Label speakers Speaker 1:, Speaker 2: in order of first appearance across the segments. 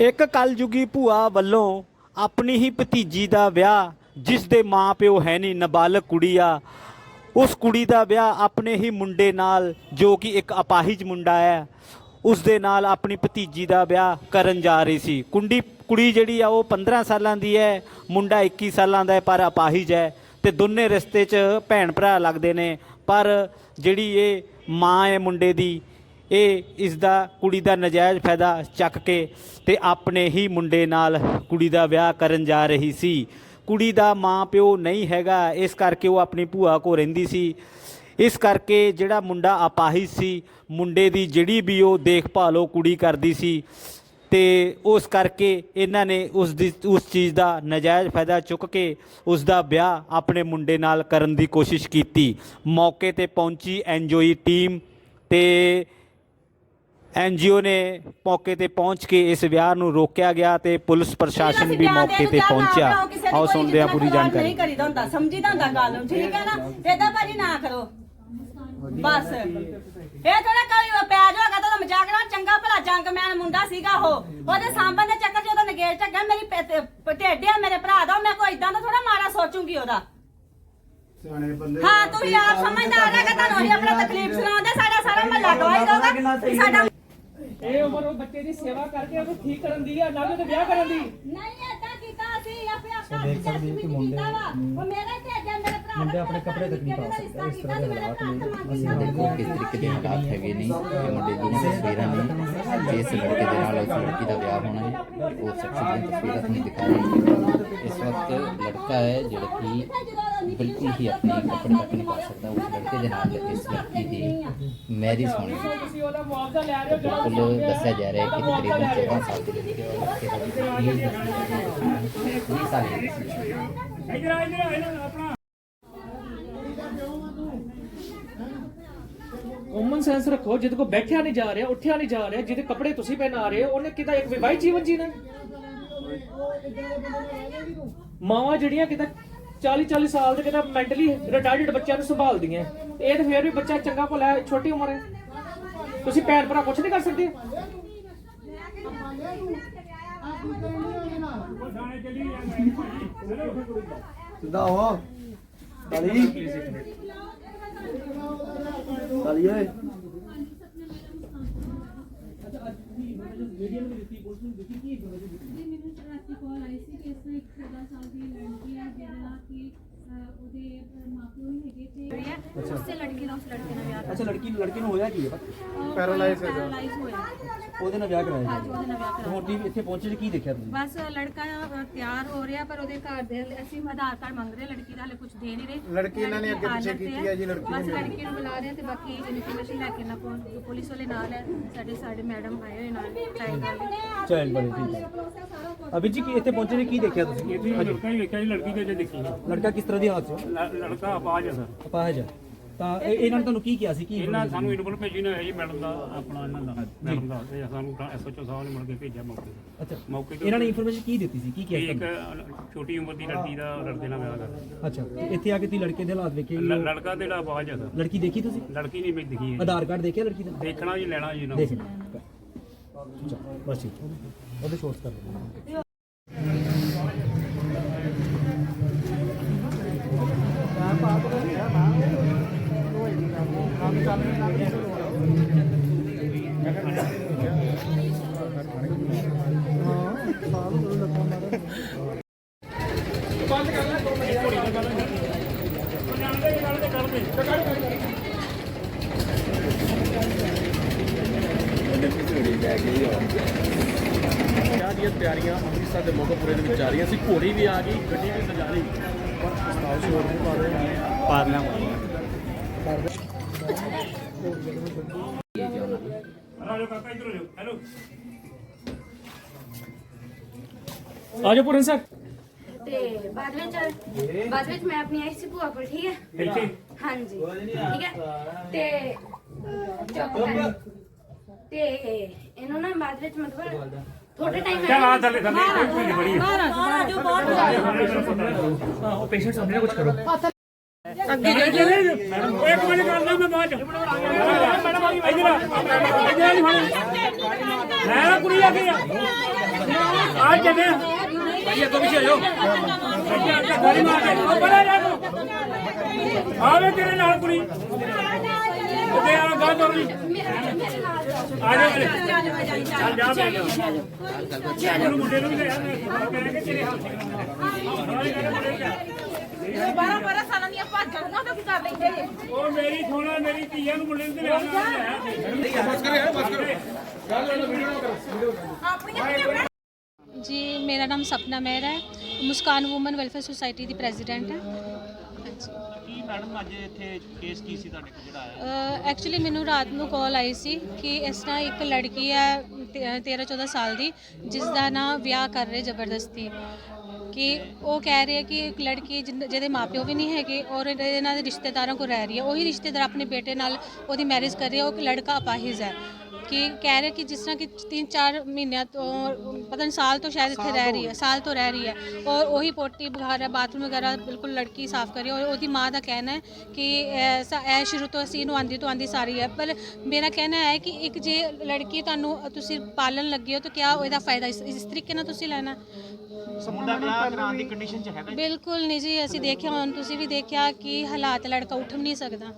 Speaker 1: ਇੱਕ ਕਲਯੁਗੀ ਭੂਆ ਵੱਲੋਂ ਆਪਣੀ ਹੀ ਭਤੀਜੀ ਦਾ ਵਿਆਹ, ਜਿਸ ਦੇ ਮਾਪਿਓ ਹੈ ਨਹੀਂ ਨਾਬਾਲਗ ਕੁੜੀ ਆ, ਉਸ ਕੁੜੀ ਦਾ ਵਿਆਹ ਆਪਣੇ ਹੀ ਮੁੰਡੇ ਨਾਲ, ਜੋ ਕਿ ਇੱਕ ਅਪਾਹਿਜ ਮੁੰਡਾ ਹੈ, ਉਸ ਦੇ ਨਾਲ ਆਪਣੀ ਭਤੀਜੀ ਦਾ ਵਿਆਹ ਕਰਨ ਜਾ ਰਹੀ ਸੀ। ਕੁੰਡੀ, ਕੁੜੀ ਜਿਹੜੀ ਆ, ਉਹ 15 ਸਾਲਾਂ ਦੀ ਹੈ, ਮੁੰਡਾ 21 ਸਾਲਾਂ ਦਾ ਹੈ, ਪਰ ਅਪਾਹਿਜ ਹੈ ਤੇ ਦੋਨੇ ਰਿਸ਼ਤੇ 'ਚ ਭੈਣ ਭਰਾ ਲੱਗਦੇ ਨੇ, ਪਰ ਜਿਹੜੀ ਇਹ ਮਾਂ ਹੈ ਮੁੰਡੇ ਦੀ ਇਹ ਇਸ ਦਾ ਕੁੜੀ ਦਾ ਨਜਾਇਜ਼ ਫਾਇਦਾ ਚੱਕ ਕੇ ਤੇ ਆਪਣੇ ਹੀ ਮੁੰਡੇ ਨਾਲ ਕੁੜੀ ਦਾ ਵਿਆਹ ਕਰਨ ਜਾ ਰਹੀ ਸੀ। ਕੁੜੀ ਦਾ ਮਾਂ ਪਿਓ ਨਹੀਂ ਹੈਗਾ, ਇਸ ਕਰਕੇ ਉਹ ਆਪਣੀ ਭੂਆ ਕੋ ਰਹਿੰਦੀ ਸੀ। ਇਸ ਕਰਕੇ ਜਿਹੜਾ ਮੁੰਡਾ ਅਪਾਹਿਜ ਸੀ, ਮੁੰਡੇ ਦੀ ਜਿਹੜੀ ਵੀ ਉਹ ਦੇਖਭਾਲ ਉਹ ਕੁੜੀ ਕਰਦੀ ਸੀ ਤੇ ਉਸ ਕਰਕੇ ਇਹਨਾਂ ਨੇ ਉਸ ਦੀ, ਉਸ ਚੀਜ਼ ਦਾ ਨਜਾਇਜ਼ ਫਾਇਦਾ ਚੁੱਕ ਕੇ ਉਸ ਦਾ ਵਿਆਹ ਆਪਣੇ ਮੁੰਡੇ ਨਾਲ ਕਰਨ ਦੀ ਕੋਸ਼ਿਸ਼ ਕੀਤੀ। ਮੌਕੇ ਤੇ ਪਹੁੰਚੀ ਐਨਜੀਓ ਟੀਮ ਤੇ ਐਨਜੀਓ ਨੇ ਮੌਕੇ ਤੇ ਪਹੁੰਚ ਕੇ ਇਸ ਵਿਆਹ ਨੂੰ ਰੋਕਿਆ ਗਿਆ ਤੇ ਪੁਲਿਸ ਪ੍ਰਸ਼ਾਸਨ ਵੀ ਮੌਕੇ ਤੇ ਪਹੁੰਚਿਆ। ਆਓ ਸੁਣਦੇ ਹਾਂ ਪੂਰੀ ਜਾਣਕਾਰੀ।
Speaker 2: ਨਹੀਂ ਕਰੀਦਾ ਹੁੰਦਾ ਸਮਝੀਦਾ ਹੁੰਦਾ ਗੱਲ ਨੂੰ ਠੀਕ ਹੈ ਨਾ? ਏਦਾਂ ਭਾਜੀ ਨਾ ਕਰੋ। ਬਸ। ਇਹ ਥੋੜਾ ਕੋਈ ਪਿਆਜ ਹੋਗਾ ਤਾਂ ਮਜ਼ਾਕ ਨਾਲ ਚੰਗਾ ਭਲਾ ਜੰਗਮੈਨ ਮੁੰਡਾ ਸੀਗਾ ਉਹ। ਉਹਦੇ ਸਾਂਭਣ ਦੇ ਚੱਕਰ 'ਚ ਉਹਦਾ ਨਗੇਟ ਝੱਗਾ ਮੇਰੀ ਢੇਡਿਆ ਮੇਰੇ ਭਰਾ ਦਾ ਮੈਂ ਕੋਈ ਇਦਾਂ ਦਾ ਥੋੜਾ ਮਾੜਾ ਸੋਚੂਗੀ ਉਹਦਾ। ਹਾਂ ਤੂੰ ਵੀ ਆਪ ਸਮਝਦਾਰ ਹੈਗਾ ਤੁਹਾਨੂੰ ਅਸੀਂ ਆਪਣਾ ਤਕਲੀਫ ਸੁਣਾਉਂਦੇ ਸਾਡਾ ਸਾਰਾ ਮਹੱਲਾ ਗਵਾਹੀ ਦਊਗਾ ਕਿ ਸਾਡਾ
Speaker 3: ਇਹ ਉਮਰ ਉਹ ਬੱਚੇ ਦੀ ਸੇਵਾ ਕਰਕੇ ਉਹਨੂੰ ਠੀਕ ਕਰਨ ਦੀ ਆ ਨਾ ਕਿ ਉਹਦੇ ਵਿਆਹ ਕਰਨ ਦੀ।
Speaker 2: ਨਹੀਂ ਏਦਾਂ ਕੀਤਾ ਅਸੀਂ ਆਪਣੇ ਆਪ ਘਰ ਦੀ ਜਸਮੀਤ ਕੀਤਾ ਵਾ। ਉਹ ਮੇਰਾ ਭਰਾ ਮੁੰਡੇ ਆਪਣੇ ਕੱਪੜੇ ਤੱਕ ਨਹੀਂ ਪਾ ਸਕਦੇ ਇਸ ਤਰ੍ਹਾਂ ਦੇ ਹਾਲਾਤ
Speaker 4: ਅਸੀਂ ਦੇਖੋ ਕਿਸ ਤਰੀਕੇ ਦੇ ਹਾਲਾਤ ਹੈਗੇ ਨੇ ਇਹ ਮੁੰਡੇ ਦੀਆਂ ਤਸਵੀਰਾਂ ਨੇ ਜਿਸ ਲੜਕੇ ਦੇ ਨਾਲ ਉਸ ਲੜਕੀ ਦਾ ਵਿਆਹ ਹੋਣਾ ਹੈ ਉਹ ਸ਼ਖਸ ਦੀਆਂ ਤਸਵੀਰਾਂ ਤੁਹਾਨੂੰ ਇਸ ਵਕਤ ਲੜਕਾ ਹੈ ਜਿਹੜਾ ਕਿ ਬਿਲਕੁਲ ਹੀ ਆਪਣੇ ਕੱਪੜੇ ਤੱਕ ਨਹੀਂ ਪਾ ਸਕਦਾ ਉਸ ਲੜਕੇ ਦੇ ਨਾਲ ਇਸ ਲੜਕੀ ਦੀ ਮੈਰਿਜ ਹੋਣੀ। ਹੈ
Speaker 3: ਤੁਸੀਂ ਉਹਦਾ ਮੁਆਵਜ਼ਾ ਲੈ ਰਹੇ ਹੋ ਜਿਹੜਾ
Speaker 4: ਬਿਲਕੁਲ ਦੱਸਿਆ ਜਾ ਰਿਹਾ ਹੈ ਕਿ ਤਕਰੀਬਨ 14 ਸਾਲ ਦੀ ਲੜਕੀ ਹੈ। ਔਰ ਲੜਕੇ ਦਾ ਵੀ ਏਜ ਦੱਸੀ 20 ਸਾਲ ਦੀ ਹੈ।
Speaker 3: ਇਧਰ ਆ ਇਧਰ ਆ ਆਪਣਾ। ਕਾਮਨ ਸੈਂਸ ਰੱਖੋ ਜਿਹਦੇ ਕੋ ਬੈਠਿਆ ਨਹੀਂ ਜਾ ਰਿਹਾ ਉੱਠਿਆ ਨਹੀਂ ਜਾ ਰਿਹਾ ਜਿਹਦੇ ਕੱਪੜੇ ਤੁਸੀਂ ਪਹਿਨਾ ਰਹੇ ਹੋ ਉਹਨੇ ਕਿਤਾ ਇੱਕ ਵਿਵਾਹਿਤ ਜੀਵਨ ਜੀਣਾ ਮਾਵਾਂ ਜਿਹੜੀਆਂ ਕਿਤਾ 40 40 ਸਾਲ ਦੇ ਕਿਤਾ ਮੈਂਟਲੀ ਰਿਟਾਇਰਡ ਬੱਚਿਆਂ ਨੂੰ ਸੰਭਾਲਦੀਆਂ। ਇਹ ਤਾਂ ਫੇਰ ਵੀ ਬੱਚਾ ਚੰਗਾ ਭਲਾ ਹੈ, ਛੋਟੀ ਉਮਰ ਹੈ। ਤੁਸੀਂ ਭੈਣ ਭਰਾ ਕੁਝ ਨਹੀਂ ਕਰ ਸਕਦੇ?
Speaker 5: ਸਿੱਧਾ ਹੋ। ਕਾਲੀ ਕਾਲੀ ਓਏ।
Speaker 6: ਮੈਨੂੰ ਰਾਤੀ ਕਾਲ ਆਈ ਸੀ ਕਿ ਇਸ ਤਰ੍ਹਾਂ ਇੱਕ 14 ਸਾਲ ਦੀ ਲੜਕੀ ਹੈ ਜਿਹੜਾ ਕਿ ਅਹ, ਉਹਦੇ ਅਹ, ਮਾਪਿਓ ਹੀ ਹੈਗੇ ਉਸੇ ਲੜਕੀ ਨਾਲ ਉਸ ਲੜਕੇ ਨਾਲ ਵਿਆਹ
Speaker 5: ਅੱਛਾ ਲੜਕੀ ਲੜਕੀ ਨੂੰ ਹੋਇਆ ਕੀ ਹੈ
Speaker 6: ਪੈਰਾਲਾਈਜ਼ ਪੈਰਾਲਾਈਜ਼ ਹੋਇਆ
Speaker 5: ਉਹਦੇ ਨਾਲ ਵਿਆਹ ਕਰਾਇਆ
Speaker 6: ਹਾਂਜੀ ਉਹਦੇ ਨਾਲ ਵਿਆਹ
Speaker 5: ਤੇ
Speaker 6: ਕਰਾਇਆ।
Speaker 5: ਹੁਣ ਤੁਸੀਂ ਇੱਥੇ ਪਹੁੰਚੇ ਜੀ ਕੀ ਦੇਖਿਆ ਤੁਸੀਂ?
Speaker 6: ਬਸ ਲੜਕਾ ਅਹ, ਤਿਆਰ ਹੋ ਰਿਹਾ ਪਰ ਉਹਦੇ ਘਰ ਦੇ ਅਸੀਂ ਆਧਾਰ ਕਾਰਡ ਮੰਗ ਰਹੇ ਲੜਕੀ ਦਾ ਹਲੇ ਕੁਝ ਦੇ ਨਹੀਂ ਰਹੇ। ਲੜਕੀ ਇਹਨਾਂ ਨੇ ਅੱਗੇ ਪਿੱਛੇ ਕੀਤੀ ਹੈ ਜੀ ਲੜਕੀ ਬਸ ਲੜਕੀ ਨੂੰ ਬੁਲਾ ਰਹੇ ਤੇ ਬਾਕੀ ਇਨਫੋਰਮੇਸ਼ਨ ਲੈ ਕੇ ਨਾ ਪੁਲਿਸ ਵਾਲੇ ਨਾਲ ਹੈ ਸਾਡੇ ਸਾਡੇ ਮੈਡਮ ਆਏ ਹੋਏ ਨਾਲ ਚਾਈਲਡ ਵਾਲੇ
Speaker 5: ਚਾਈਲਡ ਬਣੇ ਠੀਕ ਹੈ। ਅਭੀ ਜੀ ਕੀ ਇੱਥੇ ਪਹੁੰਚੇ ਜੀ ਕੀ ਦੇਖਿਆ ਤੁਸੀਂ?
Speaker 7: ਇਹ ਲੜਕਾ ਹੀ ਵੇਖਿਆ ਜੀ ਲੜਕੀ ਦੇ ਜੇ ਦੇਖੀ।
Speaker 5: ਲੜਕਾ ਕਿਸ ਤਰ੍ਹਾਂ ਦੀ ਹਾਲਤ ਚ
Speaker 7: ਲ- ਲੜਕਾ ਆਵਾਜ਼ ਹੈ ਸਰ।
Speaker 5: ਅਪਾਹਜ ਹੈ। ਤਾਂ ਇਹ- ਇਹਨਾਂ ਨੇ ਤੁਹਾਨੂੰ ਕੀ ਕਿਹਾ ਸੀ? ਕੀ
Speaker 7: ਇਹਨਾਂ ਸਾਨੂੰ ਇਨਪੁਟ ਭੇਜੀ ਨਾ ਹੈ ਜੀ ਮੈਡਮ ਦਾ ਆਪਣਾ ਇਹਨਾਂ ਦਾ ਮੈਡਮ ਦਾ ਤੇ ਸਾਨੂੰ ਐਸਓਚਓ ਸਾਹਿਬ ਨੇ ਮਿਲ ਕੇ ਭੇਜਿਆ ਮੌਕੇ ਤੇ।
Speaker 5: ਅੱਛਾ
Speaker 7: ਮੌਕੇ ਤੇ
Speaker 5: ਇਹਨਾਂ ਨੇ ਇਨਫੋਰਮੇਸ਼ਨ ਕੀ ਦਿੱਤੀ ਸੀ? ਕੀ ਕਿਹਾ
Speaker 7: ਇੱਕ
Speaker 5: ਤੁਹਾਨੂੰ?
Speaker 7: ਛੋਟੀ ਉਮਰ ਦੀ ਲੜਕੀ ਦਾ ਲੜਕੇ ਨਾਲ ਵਿਆਹ ਕਰ
Speaker 5: ਅੱਛਾ ਤੇ ਇੱਥੇ ਆ ਕੇ ਤੁਸੀਂ ਲੜਕੇ ਦੇ ਹਾਲਾਤ ਵੇਖੇ
Speaker 7: ਲ- ਲੜਕਾ ਤੇ ਜਿਹੜਾ ਆਵਾਜ਼ ਸਰ।
Speaker 5: ਲੜਕੀ ਦੇਖੀ ਤੁਸੀਂ?
Speaker 7: ਲੜਕੀ ਨਹੀਂ ਮੈਂ ਦਿਖੀ ਹੈ
Speaker 5: ਆਧਾਰ ਕਾਰਡ ਦੇਖਿਆ ਲੜਕੀ ਦਾ?
Speaker 7: ਦੇਖਣਾ ਜੀ ਲੈਣਾ ਜੀ ਨਾ।
Speaker 5: ਦੇਖ ਲਿਆ। ਬਸ ਠੀਕ। ਉਹਦੇ ਸ਼ੋਰਟਸ ਕਰ ਦਿੰਦੇ
Speaker 8: ਵਿਆਹ ਦੀਆਂ ਤਿਆਰੀਆਂ ਅੰਮ੍ਰਿਤਸਰ ਦੇ ਮੋਗਪੁਰੇ ਦੇ ਵਿੱਚ ਜਾ ਰਹੀਆਂ ਸੀ ਘੋੜੀ ਵੀ ਆ ਗਈ ਗੱਡੀ ਵੀ ਸਜਾ ਲਈ। ਪਰ ਪ੍ਰਸਤਾਵ ਸੀ ਹੋਰ ਵੀ ਪਾ ਰਹੇ ਹਾਂ
Speaker 1: ਪਾਰਨਾ
Speaker 7: ਰਾਜੋ ਕਾਕਾ ਇੱਧਰ ਹੋ ਜਾਓ ਹੈਲੋ
Speaker 3: ਆਜੋ ਪੁਰਨ ਸਰ
Speaker 9: ਤੇ ਬਾਅਦ ਵਿੱਚ ਬਾਅਦ ਵਿੱਚ ਮੈਂ ਆਪਣੀ ਆਈ ਸੀ ਭੂਆ ਕੋਲ ਠੀਕ ਹੈ? ਹਾਂਜੀ ਠੀਕ ਹੈ? ਤੇ ਤੇ ਇਹਨੂੰ ਨਾ ਬਾਅਦ ਵਿੱਚ ਮਤਲਬ ਥੋੜੇ ਟਾਈਮ
Speaker 7: ਚੱਲ ਆ ਥੱਲੇ ਥੱਲੇ ਕੋਈ ਨਹੀਂ ਬੜੀ
Speaker 2: ਰਾਜੂ ਬਹੁਤ
Speaker 3: ਹਾਂ ਉਹ ਪੇਸ਼ੈਂਟ ਸਾਹਮਣੇ ਕੁਝ ਕਰੋ।
Speaker 7: ਇੱਕ ਮਿੰਟ ਕਰ ਲਾਂ ਮੈਂ ਬਾਅਦ ਚ। ਮੈਡਮ ਆ ਗਈ ਇੱਧਰ ਆ। ਇੱਧਰ ਆ ਜੀ ਹੁਣ ਮੈਂ ਕੁੜੀ ਆ ਗਈ ਆ ਆ ਚੱਲੇ ਭਾਈ ਅੱਗੋਂ ਪਿੱਛੇ ਹੋ ਗੋਲੀ ਮਾਰ ਦੇ ਉਹ ਬੜਾ ਜਾ ਤੂੰ। ਆਵੇ ਤੇਰੇ ਨਾਲ ਕੁੜੀ। ਤੇ ਆ ਗਾ ਤੋਰੀ ਆ
Speaker 6: ਬਾਰਾਂ ਬਾਰਾਂ ਸਾਲਾਂ ਦੀਆਂ ਭਾਜਾਂ ਨੂੰ ਤਾਂ ਕੀ ਕਰ ਲੈਂਦੇ ਜੇ
Speaker 7: ਉਹ ਮੇਰੀ ਥੋੜਾ ਮੇਰੀ ਧੀਆਂ ਨੂੰ ਮੁੰਡੇ ਨੂੰ ਤੇ ਲੈ ਆ ਬਸ ਕਰੇ ਬਸ ਕਰੋ
Speaker 6: ਜੀ ਮੇਰਾ ਨਾਮ ਸਪਨਾ ਮਹਿਰ ਹੈ। ਮੁਸਕਾਨ ਔਮਨ ਵੈਲਫੇਅਰ ਸੁਸਾਇਟੀ ਦੀ ਪ੍ਰੈਜ਼ੀਡੈਂਟ ਹੈ।
Speaker 1: ਕੀ ਮੈਡਮ, ਅੱਜ ਇੱਥੇ ਕੇਸ ਕੀ ਸੀ ਤੁਹਾਡੇ ਕੋਲ ਜਿਹੜਾ ਆਇਆ?
Speaker 6: ਐਕਚੁਅਲੀ ਮੈਨੂੰ ਰਾਤ ਨੂੰ ਕਾਲ ਆਈ ਸੀ ਕਿ ਇਸ ਤਰ੍ਹਾਂ ਇੱਕ ਲੜਕੀ ਹੈ 13 14 ਸਾਲ ਦੀ ਜਿਸ ਦਾ ਨਾ ਵਿਆਹ ਕਰ ਰਹੇ ਜ਼ਬਰਦਸਤੀ। ਕਿ ਉਹ ਕਹਿ ਰਹੀ ਹੈ ਕਿ ਇੱਕ ਲੜਕੀ ਜਿਨ- ਜਿਹਦੇ ਮਾਪਿਓ ਵੀ ਨਹੀਂ ਹੈਗੇ ਔਰ ਇਹਨਾਂ ਦੇ ਰਿਸ਼ਤੇਦਾਰਾਂ ਕੋਲ ਰਹਿ ਰਹੀ ਹੈ। ਉਹੀ ਰਿਸ਼ਤੇਦਾਰ ਆਪਣੇ ਬੇਟੇ ਨਾਲ ਉਹਦੀ ਮੈਰਿਜ ਕਰ ਰਹੀ ਹੈ ਉਹ ਇੱਕ ਲੜਕਾ ਅਪਾਹਿਜ ਹੈ। ਕਿ ਕਹਿ ਰਿਹਾ ਕਿ ਜਿਸ ਤਰ੍ਹਾਂ ਕਿ 3-4 ਮਹੀਨਿਆਂ ਤੋਂ ਪਤਾ ਨਹੀਂ ਸਾਲ ਤੋਂ ਸ਼ਾਇਦ ਇੱਥੇ ਰਹਿ ਰਹੀ ਹੈ ਸਾਲ ਤੋਂ ਰਹਿ ਰਹੀ ਹੈ। ਔਰ ਉਹੀ ਪੋਟੀ ਵਗੈਰਾ ਬਾਥਰੂਮ ਵਗੈਰਾ ਬਿਲਕੁਲ ਲੜਕੀ ਸਾਫ਼ ਕਰੀ ਔਰ ਉਹਦੀ ਮਾਂ ਦਾ ਕਹਿਣਾ ਹੈ ਕਿ ਐਸਾ ਇਹ ਸ਼ੁਰੂ ਤੋਂ ਅਸੀਂ ਇਹਨੂੰ ਆਂਦੀ ਤੋਂ ਆਂਦੀ ਸਾਰੀ ਹੈ। ਪਰ ਮੇਰਾ ਕਹਿਣਾ ਹੈ ਕਿ ਇੱਕ ਜੇ ਲੜਕੀ ਤੁਹਾਨੂੰ ਤੁਸੀਂ ਪਾਲਣ ਲੱਗੇ ਹੋ ਤਾਂ ਕਿਆ ਇਹਦਾ ਫਾਇਦਾ ਇਸ ਇਸ ਤਰੀਕੇ ਨਾਲ ਤੁਸੀਂ ਲੈਣਾ?
Speaker 1: ਮੁੰਡਾ ਵਿਆਹ ਕਰਾਉਣ ਦੀ ਕੰਡੀਸ਼ਨ 'ਚ ਹੈਗਾ
Speaker 6: ਬਿਲਕੁਲ ਨਹੀਂ ਜੀ ਅਸੀਂ ਦੇਖਿਆ ਹੁਣ ਤੁਸੀਂ ਵੀ ਦੇਖਿਆ ਕਿ ਹਾਲਾਤ ਲੜਕਾ ਉੱਠ ਵੀ ਨਹੀਂ ਸਕਦਾ।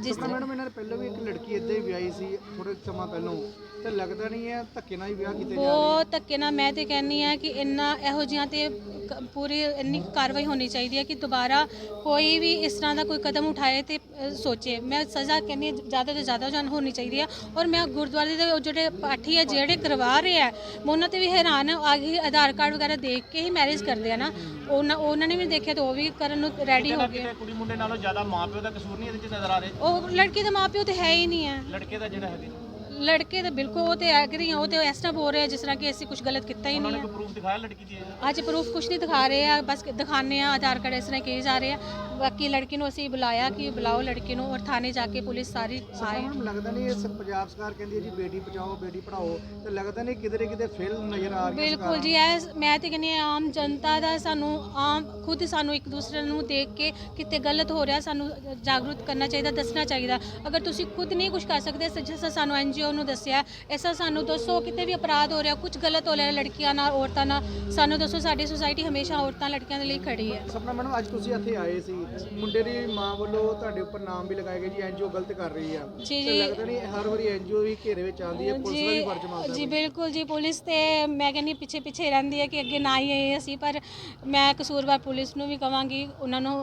Speaker 6: ਜਿਸ ਤਰ੍ਹਾਂ
Speaker 10: ਮੈਡਮ ਇਹਨਾਂ ਨੇ ਪਹਿਲਾਂ ਵੀ ਇੱਕ ਲੜਕੀ ਇੱਦਾਂ ਹੀ ਵਿਆਹੀ ਸੀ ਥੋੜੇ ਸਮਾਂ ਪਹਿਲਾਂ। ਤੇ ਲੱਗਦਾ ਨਹੀਂ ਹੈ ਧੱਕੇ ਨਾਲ ਹੀ ਵਿਆਹ ਕੀਤੇ ਜਾ ਰਹੇ
Speaker 6: ਬਹੁਤ ਧੱਕੇ ਨਾਲ ਮੈਂ ਤੇ ਕਹਿੰਨੀ ਆ ਕਿ ਇੰਨਾ ਇਹੋ ਜਿਹੀਆਂ ਤੇ ਕ- ਪੂਰੀ ਇੰਨੀ ਕਾਰਵਾਈ ਹੋਣੀ ਚਾਹੀਦੀ ਹੈ ਕਿ ਦੁਬਾਰਾ ਕੋਈ ਵੀ ਇਸ ਤਰ੍ਹਾਂ ਦਾ ਕੋਈ ਕਦਮ ਉਠਾਏ ਤੇ ਸੋਚੇ ਮੈਂ ਸਜ਼ਾ ਕਹਿੰਦੀ ਹਾਂ ਜ਼ਿਆਦਾ ਤੋਂ ਜ਼ਿਆਦਾ ਜਾਨ ਹੋਣੀ ਚਾਹੀਦੀ ਹੈ ਔਰ ਮੈਂ ਗੁਰਦੁਆਰੇ ਦੇ ਉਹ ਜਿਹੜੇ ਪਾਠੀ ਹੈ ਜਿਹੜੇ ਕਰਵਾ ਰਹੇ ਆ ਮੈਂ ਉਹਨਾਂ ਤੇ ਵੀ ਹੈਰਾਨ ਹਾਂ ਆਗੇ ਆਧਾਰ ਕਾਰਡ ਵਗੈਰਾ ਦੇਖ ਕੇ ਹੀ ਮੈਰਿਜ ਕਰਦੇ ਆ ਨਾ। ਉਹਨਾਂ ਉਹਨਾਂ ਨੇ ਵੀ ਦੇਖਿਆ ਤਾਂ ਉਹ ਵੀ ਕਰਨ ਨੂੰ ਰੈਡੀ ਹੋ ਗਏ।
Speaker 1: ਕੁੜੀ ਮੁੰਡੇ ਨਾਲੋਂ ਜ਼ਿਆਦਾ ਮਾਪਿਓ ਦਾ ਕਸੂਰ ਨਹੀਂ ਇਹਦੇ 'ਚ ਨਜ਼ਰ ਆ ਰਿਹਾ?
Speaker 6: ਉਹ ਲੜਕੀ ਦੇ ਮਾਪਿਓ ਤੇ ਹੈ ਹੀ ਨਹੀਂ ਹੈ
Speaker 1: ਲੜਕੇ ਦਾ ਜਿਹੜਾ ਹੈਗਾ।
Speaker 6: ਲੜਕੇ ਤਾਂ ਬਿਲਕੁਲ ਉਹ ਤੇ ਐਗਰੀ ਆ ਉਹ ਤੇ ਇਸ ਤਰ੍ਹਾਂ ਬੋਲ ਰਹੇ ਜਿਸ ਤਰ੍ਹਾਂ ਕਿ ਅਸੀਂ ਕੁਝ ਗਲਤ ਕੀਤਾ ਹੀ ਨਹੀਂ ਹੈ
Speaker 1: ਪ੍ਰੂਫ ਦਿਖਾਇਆ ਲੜਕੀ ਦੀ?
Speaker 6: ਅੱਜ ਪ੍ਰੂਫ ਕੁਝ ਨਹੀਂ ਦਿਖਾ ਰਹੇ ਆ ਬਸ ਦਿਖਾਣੇ ਆ ਆਧਾਰ ਕਾਰਡ ਇਸ ਤਰ੍ਹਾਂ ਕਹੇ ਜਾ ਰਹੇ ਆ। ਬਾਕੀ ਲੜਕੀ ਨੂੰ ਅਸੀਂ ਬੁਲਾਇਆ ਕਿ ਬੁਲਾਓ ਲੜਕੀ ਨੂੰ ਔਰ ਥਾਣੇ ਜਾ ਕੇ ਪੁਲਿਸ ਸਾਰੀ ਆਏ।
Speaker 10: ਲੱਗਦਾ ਨਹੀਂ ਇਹ ਪੰਜਾਬ ਸਰਕਾਰ ਕਹਿੰਦੀ ਹੈ ਜੀ ਬੇਟੀ ਬਚਾਓ ਬੇਟੀ ਪੜਾਓ ਤੇ ਲੱਗਦਾ ਨਹੀਂ ਕਿਧਰੇ ਕਿਤੇ ਫੇਲ ਨਜ਼ਰ ਆ ਰਹੀ ਹੈ
Speaker 6: ਬਿਲਕੁਲ ਜੀ ਇਹ ਮੈਂ ਤੇ ਕਹਿੰਦੀ ਹਾਂ ਆਮ ਜਨਤਾ ਦਾ ਸਾਨੂੰ ਆਮ ਖੁਦ ਸਾਨੂੰ ਇੱਕ ਦੂਸਰੇ ਨੂੰ ਦੇਖ ਕੇ ਕਿਤੇ ਗਲਤ ਹੋ ਰਿਹਾ ਸਾਨੂੰ ਜਾਗਰੂਕ ਕਰਨਾ ਚਾਹੀਦਾ ਦੱਸਣਾ ਚਾਹੀਦਾ। ਅਗਰ ਤੁਸੀਂ ਖੁਦ ਨਹੀਂ ਕੁਝ ਕਰ ਸਕਦੇ ਸ- ਜਿਸ ਤਰ੍ਹਾਂ ਸਾਨੂੰ ਐਨਜੀਓ ਨੂੰ ਦੱਸਿਆ। ਐਸਾ ਸਾਨੂੰ ਦੱਸੋ ਕਿਤੇ ਵੀ ਅਪਰਾਧ ਹੋ ਰਿਹਾ ਕੁਝ ਗਲਤ ਹੋ ਰਿਹਾ ਲੜਕੀਆਂ ਨਾਲ ਔਰਤਾਂ ਨਾਲ ਸਾਨੂੰ ਦੱਸੋ ਸਾਡੀ ਸੁਸਾਇਟੀ ਹਮੇਸ਼ਾ ਔਰਤਾਂ ਲੜਕੀਆਂ ਦੇ ਲਈ ਖੜੀ ਹੈ।
Speaker 10: ਸਪਨਾ ਮੈਡਮ ਅੱਜ ਤੁਸੀਂ ਇੱਥੇ ਆਏ ਸੀ। ਮੁੰਡੇ ਦੀ ਮਾਂ ਵੱਲੋਂ ਤੁਹਾਡੇ ਉੱਪਰ ਨਾਮ ਵੀ ਲਗਾਏ ਗਏ ਜੀ ਐਨਜੀਓ ਗਲਤ ਕਰ ਰਹੀ ਆ।
Speaker 6: ਜੀ,
Speaker 10: ਤੇ
Speaker 6: ਜੀ।
Speaker 10: ਲੱਗਦਾ ਨਹੀਂ ਹਰ ਵਾਰੀ ਐਨਜੀਓ ਵੀ ਘੇਰੇ ਵਿੱਚ ਆਉਂਦੀ ਹੈ ਪੁਲਿਸ ਦਾ ਵੀ ਫਰਜ਼
Speaker 6: ਜੀ
Speaker 10: ਮੰਨਦਾ
Speaker 6: ਜੀ ਬਿਲਕੁਲ ਜੀ ਪੁਲਿਸ ਤੇ ਮੈਂ ਕਹਿੰਦੀ ਪਿੱਛੇ ਪਿੱਛੇ ਰਹਿੰਦੀ ਹੈ ਕਿ ਅੱਗੇ ਨਾ ਹੀ ਆਏ ਅਸੀਂ ਪਰ ਮੈਂ ਕਸੂਰਵਾਰ ਪੁਲਿਸ ਨੂੰ ਵੀ ਕਵਾਂਗੀ ਉਹਨਾਂ ਨੂੰ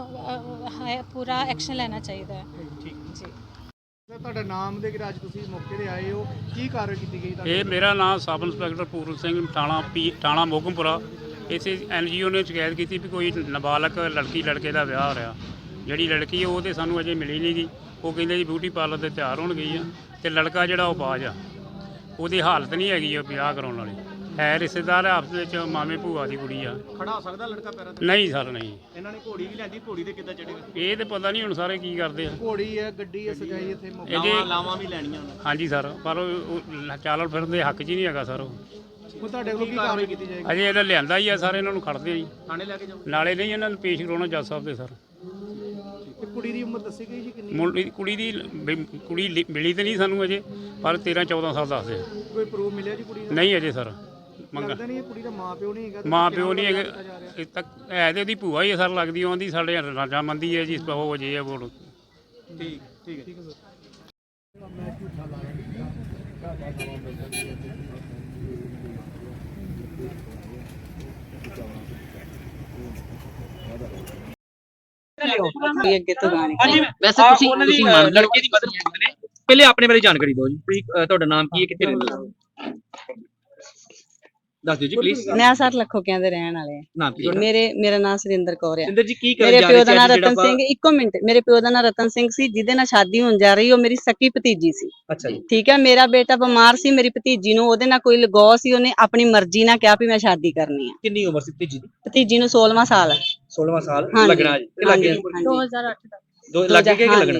Speaker 6: ਹੈ- ਪੂਰਾ ਐਕਸ਼ਨ ਲੈਣਾ ਚਾਹੀਦਾ ਹੈ। ਠੀਕ। ਜੀ।
Speaker 10: ਤੁਹਾਡਾ ਨਾਮ ਦੇ ਕਿ ਅੱਜ ਤੁਸੀਂ ਮੌਕੇ ਤੇ ਆਏ ਹੋ। ਕੀ ਕਾਰਵਾਈ ਕੀਤੀ ਗਈ ਤੁਹਾਡੇ
Speaker 7: ਇਹ ਮੇਰਾ ਨਾਮ ਸਬ ਇੰਸਪੈਕਟਰ ਪੂਰਨ ਸਿੰਘ ਥਾਣਾ ਪੀ ਥਾਣਾ ਮੋਗਮਪੁਰਾ। ਇਸੇ ਐਨਜੀਓ ਨੇ ਸ਼ਿਕਾਇਤ ਕੀਤੀ ਵੀ ਕੋਈ ਨਾਬਾਲਗ ਲੜਕੀ ਲੜਕੇ ਦਾ ਵਿਆਹ ਹੋ ਰਿਹਾ। ਜਿਹੜੀ ਲੜਕੀ ਉਹ ਤੇ ਸਾਨੂੰ ਅਜੇ ਮਿਲੀ ਨਹੀਂ ਗੀ। ਉਹ ਕਹਿੰਦੇ ਜੀ ਬਿਊਟੀ ਪਾਰਲਰ ਤੇ ਤਿਆਰ ਹੋਣ ਗਈ ਆ ਤੇ ਲੜਕਾ ਜਿਹੜਾ ਉਹ ਬਾਜ ਆ। ਉਹਦੀ ਹਾਲਤ ਨਹੀਂ ਹੈਗੀ ਉਹ ਵਿਆਹ ਕਰਾਉਣ ਵਾਲੀ। ਹੈ ਰਿਸ਼ਤੇਦਾਰ ਹੈ ਆਪਸ ਵਿੱਚ ਮਾਮੇ ਭੂਆ ਦੀ ਕੁੜੀ ਆ।
Speaker 1: ਖੜਾ ਹੋ ਸਕਦਾ ਲੜਕਾ ਪੈਰਾਂ ਤੇ?
Speaker 7: ਨਹੀਂ ਸਰ ਨਹੀਂ।
Speaker 1: ਇਹਨਾਂ ਨੇ ਘੋੜੀ ਵੀ ਲੈਂਦੀ ਘੋੜੀ ਤੇ ਕਿੱਦਾਂ ਚੜੇਗਾ
Speaker 7: ਇਹ ਤੇ ਪਤਾ ਨਹੀਂ ਹੁਣ ਸਾਰੇ ਕੀ ਕਰਦੇ ਆ।
Speaker 10: ਘੋੜੀ ਹੈ ਗੱਡੀ ਹੈ ਸਜਾਈ ਇੱਥੇ ਮੌਕੇ
Speaker 7: ਇਹ ਜੇ
Speaker 1: ਲਾਵਾਂ ਵੀ ਲੈਣੀਆਂ ਉਹਨਾਂ
Speaker 7: ਹਾਂਜੀ ਸਰ ਪਰ ਉਹ ਉਹ ਚਾਲਣ ਫਿਰਨ ਦੇ ਹੱਕ 'ਚ ਹੀ ਨਹੀਂ ਹੈਗਾ ਸਰ ਉਹ।
Speaker 10: ਹੁਣ ਤੁਹਾਡੇ ਵੱਲੋਂ ਕੀ ਕਾਰਵਾਈ ਕੀਤੀ ਜਾਏਗੀ?
Speaker 7: ਅਜੇ ਇਹਨਾਂ ਲਿਆਂਦਾ ਹੀ ਆ ਸਾਰੇ ਇਹਨਾਂ ਨੂੰ ਖੜਦੇ ਆ ਜੀ।
Speaker 1: ਥਾਣੇ ਲੈ ਕੇ ਜਾਓ।
Speaker 7: ਨਾਲੇ ਨਹੀਂ ਇਹਨਾਂ ਨੂੰ ਪੇਸ਼ ਕਰਾਉਣਾ ਜੱਜ ਸਾਹਿਬ ਦੇ ਸਰ।
Speaker 10: ਤੇ ਕੁੜੀ ਦੀ ਉਮਰ ਦੱਸੀ ਗਈ ਜੀ ਕਿੰਨੀ?
Speaker 7: ਮੁੰਡੀ ਕੁੜੀ ਦੀ ਕੁੜੀ ਲਿ- ਮਿਲੀ ਤੇ ਨਹੀਂ ਸਾਨੂੰ ਅਜੇ ਪਰ 13 14 ਸਾਲ ਦੱਸਦੇ ਆ।
Speaker 10: ਕੋਈ ਪ੍ਰੂਫ ਮਿਲਿਆ ਜੀ ਕੁੜੀ ਦਾ?
Speaker 7: ਨਹੀਂ ਅਜੇ ਸਰ। ਮੰਗਾ।
Speaker 10: ਲੱਗਦਾ ਨਹੀਂ ਇਹ ਕੁੜੀ ਦਾ ਮਾਂ ਪਿਓ ਨਹੀਂ ਹੈਗਾ ਤੇ
Speaker 7: ਮਾਂ ਪਿਓ ਨਹੀਂ ਹੈਗੇ। ਇਹ ਤੱਕ ਹੈ ਤੇ ਉਹਦੀ ਭੂਆ ਹੀ ਆ ਸਰ ਲੱਗਦੀ ਆਉਂਦੀ ਸਾਡੇ ਰਾਜਾਮੰਦੀ ਹੈ ਜੀ ਉਹ ਜੇ ਆ ਬੋਲ
Speaker 1: ਠੀਕ ਠੀਕ ਹੈ।
Speaker 11: ਅੱਗੇ ਤੋਂ ਗਾਣੇ
Speaker 3: ਵੈਸੇ ਤੁਸੀਂ ਤੁਸੀਂ ਲੜਕੇ ਦੀ ਮਦਦ ਕਰਦੇ ਨੇ। ਪਹਿਲੇ ਆਪਣੇ ਬਾਰੇ ਜਾਣਕਾਰੀ ਦਿਓ ਜੀ। ਤੁਸੀਂ ਅ, ਤੁਹਾਡਾ ਨਾਮ ਕੀ ਹੈ ਕਿੱਥੇ ਰਹਿੰਦੇ ਹੋ? ਦੱਸ ਦਿਓ ਜੀ ਪਲੀਜ਼
Speaker 11: ਨਿਆ ਸਰ ਲਖੋਕਿਆਂ ਦੇ ਰਹਿਣ ਵਾਲੇ ਆ।
Speaker 3: ਨਾਮ ਕੀ ਤੁਹਾਡਾ?
Speaker 11: ਮੇਰੇ ਮੇਰਾ ਨਾਮ ਸੁਰਿੰਦਰ ਕੌਰ ਆ।
Speaker 3: ਸਿੰਦਰ ਜੀ ਕੀ ਕਰਨ
Speaker 11: ਮੇਰੇ
Speaker 3: ਜਾ
Speaker 11: ਪਿਓ
Speaker 3: ਰਹੇ
Speaker 11: ਦਾ ਨਾਮ ਰਤਨ ਸਿੰਘ ਇੱਕੋ ਮਿੰਟ ਮੇਰੇ ਪਿਓ ਦਾ ਨਾਮ ਰਤਨ ਸਿੰਘ ਸੀ ਜਿਹਦੇ ਨਾਲ ਸ਼ਾਦੀ ਹੋਣ ਜਾ ਰਹੀ ਉਹ ਮੇਰੀ ਸਕੀ ਭਤੀਜੀ ਸੀ।
Speaker 3: ਅੱਛਾ ਜੀ।
Speaker 11: ਠੀਕ ਹੈ ਮੇਰਾ ਬੇਟਾ ਬਿਮਾਰ ਸੀ ਮੇਰੀ ਭਤੀਜੀ ਨੂੰ ਉਹਦੇ ਨਾਲ ਕੋਈ ਲਗਾਅ ਸੀ ਉਹਨੇ ਆਪਣੀ ਮਰਜ਼ੀ ਨਾਲ ਕਿਹਾ ਵੀ ਮੈਂ ਸ਼ਾਦੀ ਕਰਨੀ ਆ।
Speaker 3: ਕਿੰਨੀ ਉਮਰ ਸੀ ਤੀਜੀ ਦੀ?
Speaker 11: ਭਤੀਜੀ ਨੂੰ 16ਵਾਂ ਸਾਲ ਹੈ
Speaker 3: 16ਵਾਂ ਸਾਲ ਲੱਗਣਾ ਜੀ ਲੱਗੇ
Speaker 11: ਹਾਂਜੀ, ਹਾਂਜੀ।
Speaker 6: 2008 ਦਾ
Speaker 3: ਦੋ ਲੱਗੇ ਕਿ ਲੱਗਣਾ?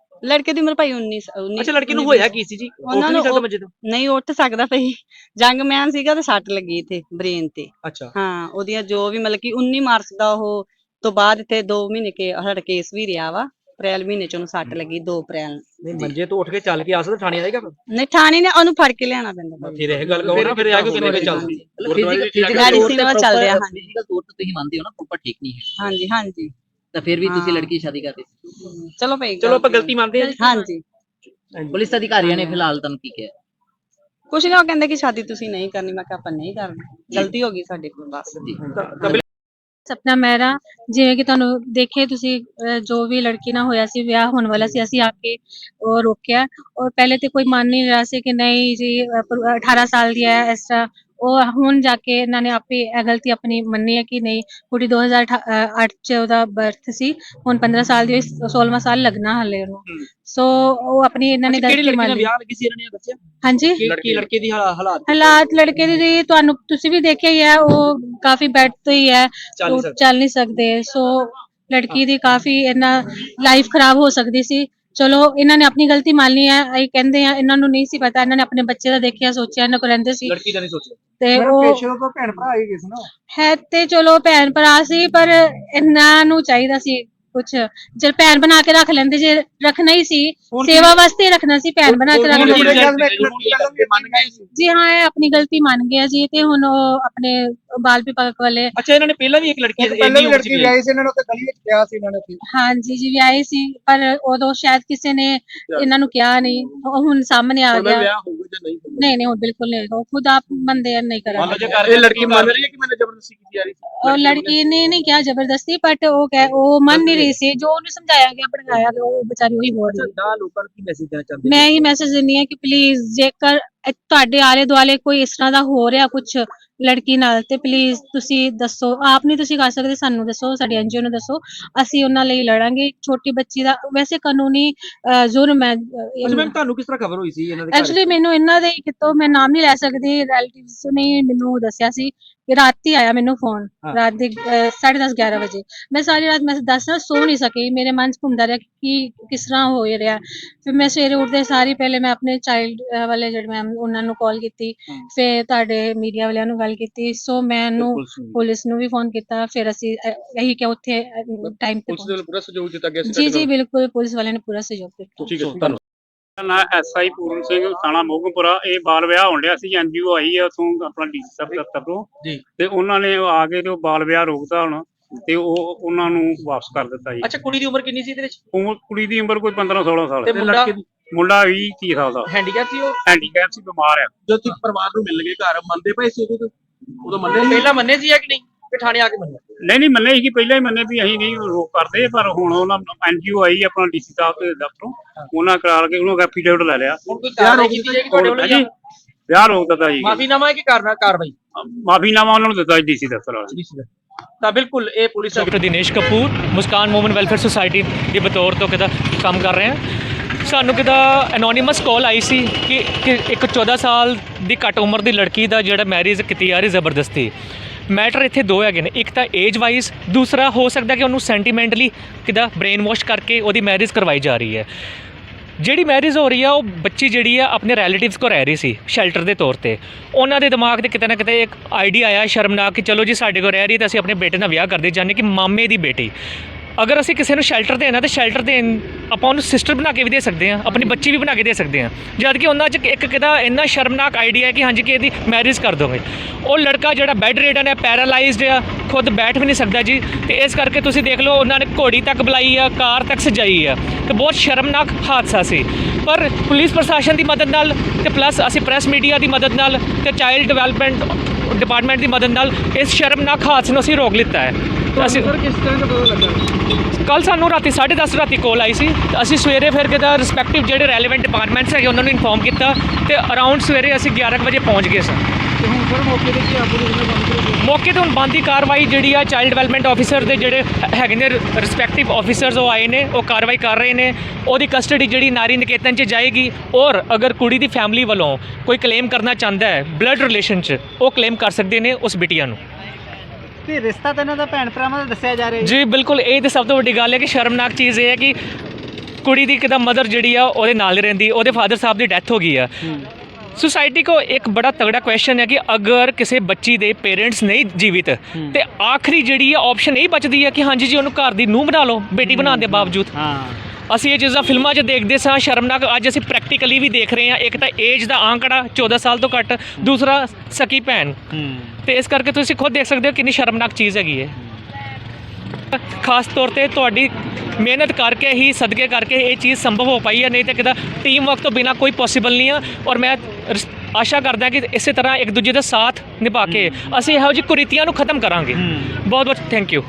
Speaker 11: ਲੜਕੇ ਦੀ ਉਮਰ ਭਾਈ 19 19
Speaker 3: ਅੱਛਾ ਲੜਕੀ ਨੂੰ ਹੋਇਆ ਕੀ ਸੀ ਜੀ?
Speaker 11: ਉਹਨਾਂ
Speaker 3: ਉਹਨਾਂ
Speaker 11: ਨੂੰ
Speaker 3: ਮੰਜੇ ਤੋਂ?
Speaker 11: ਨਹੀਂ ਉੱਠ ਸਕਦਾ ਭਾਈ। ਜੰਗਮੈਨ ਸੀਗਾ ਤੇ ਸੱਟ ਲੱਗੀ ਇੱਥੇ ਬ੍ਰੇਨ ਤੇ।
Speaker 3: ਅੱਛਾ।
Speaker 11: ਹਾਂ ਉਹਦੀਆਂ ਜੋ ਵੀ ਮਤਲਬ ਕਿ 19 ਮਾਰਚ ਦਾ ਉਹ ਤੋਂ ਬਾਅਦ ਇੱਥੇ 2 ਮਹੀਨੇ ਕੇ ਸਾਡਾ ਕੇਸ ਵੀ ਰਿਹਾ ਵਾ। ਅਪ੍ਰੈਲ ਮਹੀਨੇ ਚ ਉਹਨੂੰ ਸੱਟ ਲੱਗੀ 2 ਅਪ੍ਰੈਲ।
Speaker 3: ਨਹੀਂ ਮੰਜੇ ਤੋਂ ਉੱਠ ਕੇ ਚੱਲ ਕੇ ਆ ਸਕਦਾ ਥਾਣੇ ਆਏਗਾ ਫਿਰ?
Speaker 11: ਨਹੀਂ ਥਾਣੇ ਨੇ ਉਹਨੂੰ ਫੜ ਕੇ ਲਿਆਣਾ ਪੈਂਦਾ।
Speaker 3: ਫਿਰ ਇਹ ਗੱਲ ਕਹੋ ਨਾ ਫਿਰ ਆ ਕੇ ਕਿੰਨੇ ਵਜੇ ਚੱਲਦੀ?
Speaker 4: ਫਿਜ਼ੀਕਲ ਤੌਰ ਤੇ ਤੁਸੀਂ ਮੰਨਦੇ ਹੋ ਨਾ ਪ੍ਰੋਪਰ ਠੀਕ ਨਹੀਂ ਹੈ।
Speaker 11: ਹਾਂਜੀ ਹਾਂਜੀ।
Speaker 4: ਤਾਂ ਫਿਰ ਵੀ ਤੁਸੀਂ। ਲੜਕੀ ਦੀ ਸ਼ਾਦੀ ਕਰਦੇ ਸੀ
Speaker 11: ਚਲੋ ਭਾਈ
Speaker 3: ਚਲੋ ਆਪਾਂ ਗਲਤੀ ਮੰਨਦੇ ਹਾਂ।
Speaker 11: ਹਾਂਜੀ।
Speaker 4: ਪੁਲਿਸ ਅਧਿਕਾਰੀਆਂ ਨੇ ਫਿਲਹਾਲ ਤੁਹਾਨੂੰ ਕੀ ਕਿਹਾ?
Speaker 11: ਕੁਛ ਨਹੀਂ ਉਹ ਕਹਿੰਦੇ ਕਿ ਸ਼ਾਦੀ ਤੁਸੀਂ ਨਹੀਂ ਕਰਨੀ। ਮੈਂ ਕਿਹਾ ਆਪਾਂ ਨਹੀਂ ਕਰਨੀ। ਗਲਤੀ ਹੋ ਗਈ ਸਾਡੇ ਕੋਲ ਬਸ।
Speaker 6: ਸਪਨਾ ਮਹਿਰਾ ਜਿਵੇਂ ਕਿ ਤੁਹਾਨੂੰ ਦੇਖੇ ਤੁਸੀਂ ਅਹ, ਜੋ ਵੀ ਲੜਕੀ ਨਾਲ ਹੋਇਆ ਸੀ ਵਿਆਹ ਹੋਣ ਵਾਲਾ ਸੀ ਅਸੀਂ ਆ ਕੇ ਉਹ ਰੋਕਿਆ। ਔਰ ਪਹਿਲੇ ਤੇ ਕੋਈ ਮੰਨ ਨਹੀਂ ਰਿਹਾ ਸੀ ਕਿ ਨਹੀਂ ਜੀ ਅਹ, ਪਰ- 18 ਸਾਲ ਦੀ ਹੈ ਇਸ ਤਰ੍ਹਾਂ ਉਹ ਹੁਣ ਜਾ ਕੇ ਇਹਨਾਂ ਨੇ ਆਪੇ ਇਹ ਗਲਤੀ ਆਪਣੀ ਮੰਨੀ ਹੈ ਕਿ ਨਹੀਂ? ਕੁੜੀ 2008 ਚ ਉਹਦਾ ਬਰਥ ਸੀ ਹੁਣ 15 ਸਾਲ ਦੀ ਹੋਈ 16ਵਾਂ ਸਾਲ ਲੱਗਣਾ ਹਲੇ ਉਹਨੂੰ। ਸੋ ਉਹ ਆਪਣੀ ਇਹਨਾਂ ਨੇ
Speaker 3: ਕਿਹੜੀ
Speaker 6: ਗਲਤੀ
Speaker 3: ਲੜਕੀ
Speaker 6: ਮੰਨ
Speaker 3: ਨਾਲ
Speaker 6: ਲਈ।
Speaker 3: ਵਿਆਹ ਲੱਗੀ ਸੀ ਇਹਨਾਂ ਨੇ ਦੱਸਿਆ?
Speaker 6: ਹਾਂਜੀ?
Speaker 3: ਲੜਕੀ ਲੜਕੇ ਦੀ ਹਾਲਾ- ਹਾਲਾਤ?
Speaker 6: ਹਾਲਾਤ ਲੜਕੇ ਦੀ ਜੀ ਤੁਹਾਨੂੰ ਤੁਸੀਂ ਵੀ ਦੇਖਿਆ ਹੀ ਹੈ ਉਹ ਕਾਫੀ ਬੈੱਡ ਤੇ ਹੀ ਹੈ
Speaker 3: ਚੱਲ ਨਹੀਂ
Speaker 6: ਉਹ
Speaker 3: ਸਕਦੇ।
Speaker 6: ਚੱਲ ਨਹੀਂ ਸਕਦੇ। ਸੋ ਲੜਕੀ ਦੀ ਕਾਫੀ ਇਹਨਾਂ ਲਾਈਫ ਖਰਾਬ ਹੋ ਸਕਦੀ ਸੀ। ਚਲੋ ਇਹਨਾਂ ਨੇ ਆਪਣੀ ਗਲਤੀ ਮੰਨ ਲਈ ਹੈ ਅਸੀਂ ਕਹਿੰਦੇ ਆ ਇਹਨਾਂ ਨੂੰ ਨਹੀਂ ਸੀ ਪਤਾ ਇਹਨਾਂ ਨੇ ਆਪਣੇ ਬੱਚੇ ਦਾ ਦੇਖਿਆ ਸੋਚਿਆ ਇਹਨਾਂ ਕੋਲ ਰਹਿੰਦੇ ਸੀ।
Speaker 3: ਲੜਕੀ ਦਾ ਨਹੀਂ ਸੋਚਿਆ।
Speaker 6: ਤੇ ਉਹ
Speaker 10: ਪੇਸ਼ੇ ਤੋਂ ਭੈਣ ਭਰਾ ਹੀ ਗਏ ਸੀ ਨਾ।
Speaker 6: ਹੈ ਤੇ ਚਲੋ ਭੈਣ ਭਰਾ ਸੀ ਪਰ ਇਹਨਾਂ ਨੂੰ ਚਾਹੀਦਾ ਸੀ ਕੁਛ। ਜੇ ਭੈਣ ਬਣਾ ਕੇ ਰੱਖ ਲੈਂਦੇ ਜੇ ਰੱਖਣਾ ਹੀ ਸੀ ਸੇਵਾ ਵਾਸਤੇ ਰੱਖਣਾ ਸੀ ਭੈਣ ਬਣਾ ਕੇ ਰੱਖ
Speaker 3: ਹੁਣ
Speaker 6: ਲੈਂਦੇ।
Speaker 3: ਕੀ
Speaker 10: ਲੜਕੀ
Speaker 3: ਮੰਨ ਗਏ ਸੀ।
Speaker 6: ਜੀ ਹਾਂ ਇਹ ਆਪਣੀ ਗਲਤੀ ਮੰਨ ਗਿਆ ਜੀ ਤੇ ਹੁਣ ਉਹ ਆਪਣੇ ਬਾਲ ਵਿਭਾਗ ਵਾਲੇ
Speaker 3: ਅੱਛਾ ਇਹਨਾਂ ਨੇ ਪਹਿਲਾਂ ਵੀ ਇੱਕ ਲੜਕੀ
Speaker 10: ਪਹਿਲਾਂ
Speaker 3: ਇੰਨੀ
Speaker 10: ਵੀ
Speaker 3: ਉਮਰ ਚ
Speaker 10: ਲੜਕੀ
Speaker 3: ਵਿਆਹੀ
Speaker 10: ਸੀ ਇਹਨਾਂ ਨੂੰ ਤੇ ਗਲੀ ਵਿੱਚ ਕਿਹਾ ਸੀ ਇਹਨਾਂ ਨੇ ਉੱਥੇ।
Speaker 6: ਹਾਂਜੀ ਜੀ ਵਿਆਹੇ ਸੀ ਪਰ ਉਦੋਂ ਸ਼ਾਇਦ ਕਿਸੇ ਨੇ ਇਹਨਾਂ ਨੂੰ ਕਿਹਾ ਨਹੀਂ ਉਹ ਹੁਣ ਸਾਹਮਣੇ ਆ ਗਿਆ।
Speaker 8: ਵਿਆਹ ਜਾਂ ਨਹੀਂ ਹੋਊਗਾ
Speaker 6: ਨਹੀਂ ਨਹੀਂ ਹੁਣ ਬਿਲਕੁਲ ਨਹੀਂ। ਹੋਏਗਾ। ਉਹ ਖੁਦ ਆਪ ਬੰਦੇ ਆ ਨਹੀਂ
Speaker 3: ਮੰਨ ਲਓ ਜੇ
Speaker 6: ਕਰਾਂਗੇ
Speaker 3: ਘਰ ਇਹ ਲੜਕੀ ਮੰਨ ਰਹੀ ਹੈ ਕਿ ਮੈंने ਜ਼ਬਰਦਸਤੀ ਕੀਤੀ ਜਾ ਰਹੀ ਸੀ?
Speaker 6: ਉਹ ਲੜਕੀ ਨੇ ਨਹੀਂ ਕਿਹਾ ਜ਼ਬਰਦਸਤੀ ਬਟ ਉਹ ਕਹਿ ਉਹ ਮੰਨ ਨਹੀਂ ਰਹੀ ਸੀ। ਜੋ ਉਹਨੂੰ ਸਮਝਾਇਆ ਗਿਆ ਪੜਾਇਆ ਗਿਆ ਉਹ ਵਿਚਾਰੀ ਉਹੀ ਬੋਲ ਰਹੀ
Speaker 3: ਦਾ ਲੋਕਾਂ ਨੂੰ ਕੀ ਮੈਸੇਜ ਦੇਣਾ ਚਾਹੁੰਦੇ?
Speaker 6: ਮੈਂ ਇਹ ਮੈਸੇਜ ਦਿੰਨੀ ਆ ਕਿ ਪਲੀਜ਼ ਜੇਕਰ ਇਹ ਤੁਹਾਡੇ ਆਲੇ ਦੁਆਲੇ ਕੋਈ ਇਸ ਤਰ੍ਹਾਂ ਦਾ ਹੋ ਰਿਹਾ ਕੁਝ ਲੜਕੀ ਨਾਲ? ਤੇ ਪਲੀਜ਼ ਤੁਸੀਂ ਦੱਸੋ ਆਪ ਨਹੀਂ ਤੁਸੀਂ ਕਰ ਸਕਦੇ ਸਾਨੂੰ ਦੱਸੋ ਸਾਡੀ ਐਨਜੀਓ ਨੂੰ ਦੱਸੋ। ਅਸੀਂ ਉਹਨਾਂ ਲਈ ਲੜਾਂਗੇ। ਛੋਟੀ ਬੱਚੀ ਦਾ ਵੈਸੇ ਕਾਨੂੰਨੀ ਅਹ, ਜੁਰਮ ਹੈ
Speaker 3: ਅੱਛਾ ਮੈਮ ਤੁਹਾਨੂੰ ਕਿਸ ਤਰ੍ਹਾਂ ਖਬਰ ਹੋਈ ਸੀ ਇਹਨਾਂ ਦੇ ਘਰ?
Speaker 6: ਐਕਚੁਅਲੀ ਮੈਨੂੰ ਇਹਨਾਂ ਦੇ ਕਿਤੋਂ ਮੈਂ ਨਾਮ ਨਹੀਂ ਲੈ ਸਕਦੀ ਰਿਲੇਟਿਵਸ ਨੇ ਮੈਨੂੰ ਦੱਸਿਆ ਸੀ। ਕਿ ਰਾਤੀ ਆਇਆ ਮੈਨੂੰ ਫੋਨ
Speaker 3: ਹਾਂ।
Speaker 6: ਰਾਤ ਦੇ 10:30 11 ਵਜੇ। ਮੈਂ ਸਾਰੀ ਰਾਤ ਮੈਂ ਦੱਸ ਨਾ ਸੋ ਨਹੀਂ ਸਕੀ ਮੇਰੇ ਮਨ 'ਚ ਘੁੰਮਦਾ ਰਿਹਾ ਕਿ ਕਿਸ ਤਰ੍ਹਾਂ ਹੋ ਰਿਹਾ। ਫਿਰ ਮੈਂ ਸਵੇਰੇ ਉੱਠਦੇ ਸਾਰੀ ਪਹਿਲੇ ਮੈਂ ਆਪਣੇ ਚਾਈਲਡ ਵਾਲੇ ਜਿਹੜੇ ਮੈਮ ਉਹਨਾਂ ਨੂੰ ਕਾਲ ਕੀਤੀ। ਫਿਰ ਤੁਹਾਡੇ ਮੀਡੀਆ ਵਾਲਿਆਂ ਨੂੰ ਗੱਲ ਕੀਤੀ। ਸੋ ਮੈਨੂੰ
Speaker 3: ਪੁਲਿਸ ਨੂੰ।
Speaker 6: ਪੁਲਿਸ ਨੂੰ ਵੀ ਫੋਨ ਕੀਤਾ। ਫਿਰ ਅਸੀਂ ਇਹੀ ਕਿ ਉੱਥੇ ਟਾਈਮ ਤੇ
Speaker 8: ਪੁਲਿਸ ਦੇ ਵੱਲੋਂ ਪੂਰਾ ਸਹਿਯੋਗ ਦਿੱਤਾ ਗਿਆ ਸੀ
Speaker 6: ਜੀ ਜੀ ਬਿਲਕੁਲ ਪੁਲਿਸ ਵਾਲਿਆਂ ਨੇ ਪੂਰਾ ਸਹਿਯੋਗ ਦਿੱਤਾ।
Speaker 8: ਠੀਕ ਹੈ ਧੰਨਵਾਦ।
Speaker 7: ਨਾ ਐਸਆਈ ਪੂਰਨ ਸਿੰਘ ਥਾਣਾ ਮੋਗਮਪੁਰਾ ਇਹ ਬਾਲ ਵਿਆਹ ਹੋਣ ਡਿਆ ਸੀ ਐਨਜੀਓ ਆਈ ਹੈ ਉਥੋਂ ਆਪਣਾ ਡੀਸੀ ਸਾਹਿਬ ਦਫ਼ਤਰ ਤੋਂ।
Speaker 3: ਜੀ।
Speaker 7: ਤੇ ਉਹਨਾਂ ਨੇ ਆ ਕੇ ਤੇ ਉਹ ਬਾਲ ਵਿਆਹ ਰੋਕਤਾ ਹੁਣ ਤੇ ਉਹ ਉਹਨਾਂ ਨੂੰ ਵਾਪਸ ਕਰ ਦਿੱਤਾ ਜੀ।
Speaker 3: ਅੱਛਾ ਕੁੜੀ ਦੀ ਉਮਰ ਕਿੰਨੀ ਸੀ ਇਹਦੇ ਵਿੱਚ?
Speaker 7: ਉਮਰ ਕੁੜੀ ਦੀ ਉਮਰ ਕੋਈ 15 16 ਸਾਲ।
Speaker 3: ਤੇ ਮੁੰਡਾ?
Speaker 7: ਮੁੰਡਾ 20 30 ਸਾਲ ਦਾ।
Speaker 3: ਹੈਂਡੀਕੈਪ ਸੀ ਉਹ?
Speaker 7: ਹੈਂਡੀਕੈਪ ਸੀ ਬਿਮਾਰ ਆ।
Speaker 8: ਜਦੋਂ ਤੁਸੀਂ ਪਰਿਵਾਰ ਨੂੰ ਮਿਲ ਗਏ ਘਰ ਮੰਨਦੇ ਪਏ ਸੀ ਉਦੋਂ ਉਦੋਂ ਮੰਨੇ
Speaker 3: ਪਹਿਲਾਂ ਮੰਨੇ ਸੀ ਜਾਂ ਕਿ ਨਹੀਂ? ਕਿ ਥਾਣੇ ਆ ਕੇ ਮੰਨੇ।
Speaker 7: ਨਹੀਂ ਨਹੀਂ ਮੰਨੇ ਸੀ ਕਿ ਪਹਿਲਾਂ ਹੀ ਮੰਨੇ ਵੀ ਅਸੀਂ ਨਹੀਂ ਰੋਕ ਕਰਦੇ ਪਰ ਹੁਣ ਉਹਨਾਂ ਐਨਜੀਓ ਆਈ ਆਪਣਾ ਡੀਸੀ ਸਾਹਿਬ ਦੇ ਦਫ਼ਤਰੋਂ ਉਹਨਾਂ ਕਰਾ ਕੇ ਉਹਨੂੰ ਐਫੀਡੇਵਿਟ ਲੈ ਲਿਆ।
Speaker 3: ਹੁਣ ਕੋਈ ਕਾਰਵਾਈ ਕੀਤੀ ਜਾਏਗੀ ਤੁਹਾਡੇ ਵੱਲੋਂ
Speaker 7: ਹਾਂਜੀ ਵਿਆਹ ਰੋਕ ਦਿੱਤਾ ਜੀ।
Speaker 3: ਮਾਫੀਨਾਮਾ ਹੈ ਕਿ ਕਾਰਨਾ ਕਾਰਵਾਈ?
Speaker 7: ਮਾਫੀਨਾਮਾ ਉਹਨਾਂ ਨੂੰ ਦਿੱਤਾ ਜੀ ਡੀਸੀ ਦਫ਼ਤਰ ਵਾਲੇ
Speaker 3: ਤਾਂ ਬਿਲਕੁਲ ਇਹ police
Speaker 12: doctor Dinesh Kapoor Muskan woman welfare society ਦੇ ਬਤੌਰ ਤੋਂ ਕਿਦਾ ਕੰਮ ਕਰ ਰਹੇ ਹਾਂ। ਸਾਨੂੰ ਕਿਦਾ ਐਨੋਨਿਮਸ ਕਾਲ ਆਈ ਸੀ ਕਿ ਕਿ ਇੱਕ 14 ਸਾਲ ਦੀ ਘੱਟ ਉਮਰ ਦੀ ਲੜਕੀ ਦਾ ਜਿਹੜਾ ਮੈਰਿਜ ਕੀਤੀ ਜਾ ਰਹੀ ਜ਼ਬਰਦਸਤੀ। ਮੈਟਰ ਇੱਥੇ ਦੋ ਹੈਗੇ ਨੇ। ਇੱਕ ਤਾਂ ਏਜ ਵਾਈਜ਼ ਦੂਸਰਾ ਹੋ ਸਕਦਾ ਕਿ ਉਹਨੂੰ ਸੈਂਟੀਮੈਂਟਲੀ ਕਿਦਾ ਬ੍ਰੇਨ ਵਾਸ਼ ਕਰਕੇ ਉਹਦੀ ਮੈਰਿਜ ਕਰਵਾਈ ਜਾ ਰਹੀ ਹੈ। ਜਿਹੜੀ ਮੈਰਿਜ ਹੋ ਰਹੀ ਆ, ਉਹ ਬੱਚੀ ਜਿਹੜੀ ਆ, ਆਪਣੇ ਰਿਲੇਟਿਵਸ ਕੋ ਰਹਿ ਰਹੀ ਸੀ ਸ਼ੈਲਟਰ ਦੇ ਤੌਰ ਤੇ। ਉਹਨਾਂ ਦੇ ਦਿਮਾਗ ਤੇ ਕਿਤੇ ਨਾ ਕਿਤੇ ਇੱਕ ਆਈਡੀਆ ਆਇਆ ਸ਼ਰਮਨਾਕ ਕਿ ਚਲੋ ਜੀ ਸਾਡੇ ਕੋ ਰਹਿ ਰਹੀ ਹੈ ਤਾਂ ਅਸੀਂ ਆਪਣੇ ਬੇਟੇ ਨਾਲ ਵਿਆਹ ਕਰਦੇ ਜਾਨੇ ਕਿ ਮਾਮੇ ਦੀ ਬੇਟੀ। ਅਗਰ ਅਸੀਂ ਕਿਸੇ ਨੂੰ ਸ਼ੈਲਟਰ ਦੇਣਾ ਤਾਂ ਸ਼ੈਲਟਰ ਦੇਣ ਆਪਾਂ ਉਹਨੂੰ ਸਿਸਟਰ ਬਣਾ ਕੇ ਵੀ ਦੇ ਸਕਦੇ ਹਾਂ, ਆਪਣੀ ਬੱਚੀ ਵੀ ਬਣਾ ਕੇ ਦੇ ਸਕਦੇ ਹਾਂ। ਜਦ ਕਿ ਉਹਨਾਂ 'ਚ ਇੱਕ ਕਿਦਾ ਇੰਨਾ ਸ਼ਰਮਨਾਕ ਆਈਡੀਆ ਹੈ ਕਿ ਹਾਂਜੀ ਕਿ ਇਹਦੀ ਮੈਰਿਜ ਕਰ ਦੋਗੇ। ਉਹ ਲੜਕਾ ਜਿਹੜਾ ਬੈੱਡ ਰੇਡਨ ਹੈ ਪੈਰਾਲਾਈਜ਼ਡ ਆ, ਖੁਦ ਬੈਠ ਵੀ ਨਹੀਂ ਸਕਦਾ ਜੀ। ਤੇ ਇਸ ਕਰਕੇ ਤੁਸੀਂ ਦੇਖ ਲਓ, ਉਹਨਾਂ ਨੇ ਘੋੜੀ ਤੱਕ ਬੁਲਾਈ ਆ, ਕਾਰ ਤੱਕ ਸਜਾਈ ਆ। ਤੇ ਬਹੁਤ ਸ਼ਰਮਨਾਕ ਹਾਦਸਾ ਸੀ। ਪਰ ਪੁਲਿਸ ਪ੍ਰਸ਼ਾਸਨ ਦੀ ਮਦਦ ਨਾਲ ਤੇ ਪਲੱਸ ਅਸੀਂ ਪ੍ਰੈਸ ਮੀਡੀਆ ਦੀ ਮਦਦ ਨਾਲ ਤੇ ਚਾਈਲਡ ਡਿਵੈਲਪਮੈਂਟ ਡਿਪਾਰਟਮੈਂਟ ਦੀ ਮਦਦ ਨਾਲ ਇਸ ਸ਼ਰਮਨਾਕ ਹਾਦਸੇ ਨੂੰ ਅਸੀਂ ਰੋਕ ਲਿੱਤਾ ਹੈ। ਅਸੀਂ
Speaker 10: ਸਰ ਕਿਸ ਤਰ੍ਹਾਂ ਦਾ ਪਤਾ ਲੱਗਾ?
Speaker 12: ਕੱਲ ਸਾਨੂੰ ਰਾਤੀ 10:30 ਰਾਤੀ ਕਾਲ ਆਈ ਸੀ। ਤੇ ਅਸੀਂ ਸਵੇਰੇ ਫਿਰ ਕਿਦਾ ਰਿਸਪੈਕਟਿਵ ਜਿਹੜੇ ਰੈਲੇਵੈਂਟ ਡਿਪਾਰਟਮੈਂਟਸ ਹੈਗੇ ਉਹਨਾਂ ਨੂੰ ਇਨਫੋਰਮ ਕੀਤਾ ਤੇ ਅਰਾਊਂਡ ਸਵੇਰੇ ਅਸੀਂ 11 ਕੁ ਵਜੇ ਪਹੁੰਚ ਗਏ ਸਾਂ
Speaker 10: ਤੇ ਹੁਣ
Speaker 3: ਸਰ ਮੌਕੇ ਤੇ ਕੀ ਬੰਦ
Speaker 12: ਮੌਕੇ ਤੇ ਹੁਣ ਬੰਦੀ ਕਾਰਵਾਈ ਜਿਹੜੀ ਆ ਚਾਈਲਡ ਡਿਵੈਲਪਮੈਂਟ ਆਫੀਸਰ ਦੇ ਜਿਹੜੇ ਹੈਗੇ ਨੇ ਰਿਸਪੈਕਟਿਵ ਆਫੀਸਰਸ ਉਹ ਆਏ ਨੇ ਉਹ ਕਾਰਵਾਈ ਕਰ ਰਹੇ ਨੇ। ਉਹਦੀ ਕਸਟਡੀ ਜਿਹੜੀ ਨਾਰੀ ਨਿਕੇਤਨ 'ਚ ਜਾਏਗੀ ਔਰ ਅਗਰ ਕੁੜੀ ਦੀ ਫੈਮਿਲੀ ਵੱਲੋਂ ਕੋਈ ਕਲੇਮ ਕਰਨਾ ਚਾਹੁੰਦਾ ਹੈ ਬਲੱਡ ਰਿਲੇਸ਼ਨ 'ਚ ਉਹ ਕਲੇਮ ਕਰ ਸਕਦੇ ਨੇ ਉਸ ਬਿਟੀਆ ਨੂੰ।
Speaker 10: ਤੇ ਰਿਸ਼ਤਾ ਤਾਂ ਇਹਨਾਂ ਦਾ ਭੈਣ ਭਰਾਵਾਂ ਦਾ ਦੱਸਿਆ ਜਾ ਰਿਹਾ
Speaker 12: ਜੀ ਬਿਲਕੁਲ ਇਹ ਤੇ ਸਭ ਤੋਂ ਵੱਡੀ ਗੱਲ ਹੈ ਕਿ ਸ਼ਰਮਨਾਕ ਚੀਜ਼ ਇਹ ਹੈ ਕਿ ਕੁੜੀ ਦੀ ਕਿਦਾ ਮਦਰ ਜਿਹੜੀ ਆ ਉਹਦੇ ਨਾਲ ਰਹਿੰਦੀ ਉਹਦੇ ਫਾਦਰ ਸਾਹਿਬ ਦੀ ਡੈਥ ਹੋ ਗਈ ਆ। ਸੁਸਾਇਟੀ ਕੋ ਇੱਕ ਬੜਾ ਤਗੜਾ ਕੁਐਸਚਨ ਹੈ ਕਿ ਅਗਰ ਕਿਸੇ ਬੱਚੀ ਦੇ ਪੇਰੈਂਟਸ ਨਹੀਂ ਜੀਵਿਤ ਤੇ ਆਖਰੀ ਜਿਹੜੀ ਹੈ ਆਪਸ਼ਨ ਇਹ ਬਚਦੀ ਹੈ ਕਿ ਹਾਂਜੀ ਜੀ ਉਹਨੂੰ ਘਰ ਦੀ ਨੂੰਹ ਬਣਾ ਲਓ ਬੇਟੀ ਬਣਾਉਣ ਦੇ ਬਾਵਜੂਦ।
Speaker 1: ਹਾਂ।
Speaker 12: ਅਸੀਂ ਇਹ ਚੀਜ਼ਾਂ ਫਿਲਮਾਂ 'ਚ ਦੇਖਦੇ ਸਾਂ ਸ਼ਰਮਨਾਕ ਅੱਜ ਅਸੀਂ ਪ੍ਰੈਕਟੀਕਲੀ ਵੀ ਦੇਖ ਰਹੇ ਹਾਂ ਇੱਕ ਤਾਂ ਏਜ ਦਾ ਆંકੜਾ 14 ਸਾਲ ਤੋਂ ਘੱਟ ਦੂਸਰਾ ਸਕੀ ਭੈਣ। ਤੇ ਇਸ ਕਰਕੇ ਤੁਸੀਂ ਖੁਦ ਦੇਖ ਸਕਦੇ ਹੋ ਕਿੰਨੀ ਸ਼ਰਮਨਾਕ ਚੀਜ਼ ਹੈਗੀ ਹੈ। ਖਾਸ ਤੌਰ ਤੇ ਤੁਹਾਡੀ ਮਿਹਨਤ ਕਰਕੇ ਹੀ ਸਦਕੇ ਕਰਕੇ ਇਹ ਚੀਜ਼ ਸੰਭਵ ਹੋ ਪਾਈ ਹੈ ਨਹੀਂ ਤਾਂ ਕਿਦਾ ਟੀਮ ਵਰਕ ਤੋਂ ਬਿਨਾ ਕੋਈ ਪੋਸੀਬਲ ਨਹੀਂ ਆ। ਔਰ ਮੈਂ ਆਸ਼ਾ ਕਰਦਾ ਕਿ ਇਸੇ ਤਰ੍ਹਾਂ ਇੱਕ ਦੂਜੇ ਦਾ ਸਾਥ ਨਿਭਾ ਕੇ ਅਸੀਂ ਇਹੋ ਜਿਹੀ ਕੁਰੀਤੀਆਂ ਨੂੰ ਖਤਮ ਕਰਾਂਗੇ। ਬਹੁਤ ਬਹੁਤ ਥੈਂਕ ਯੂ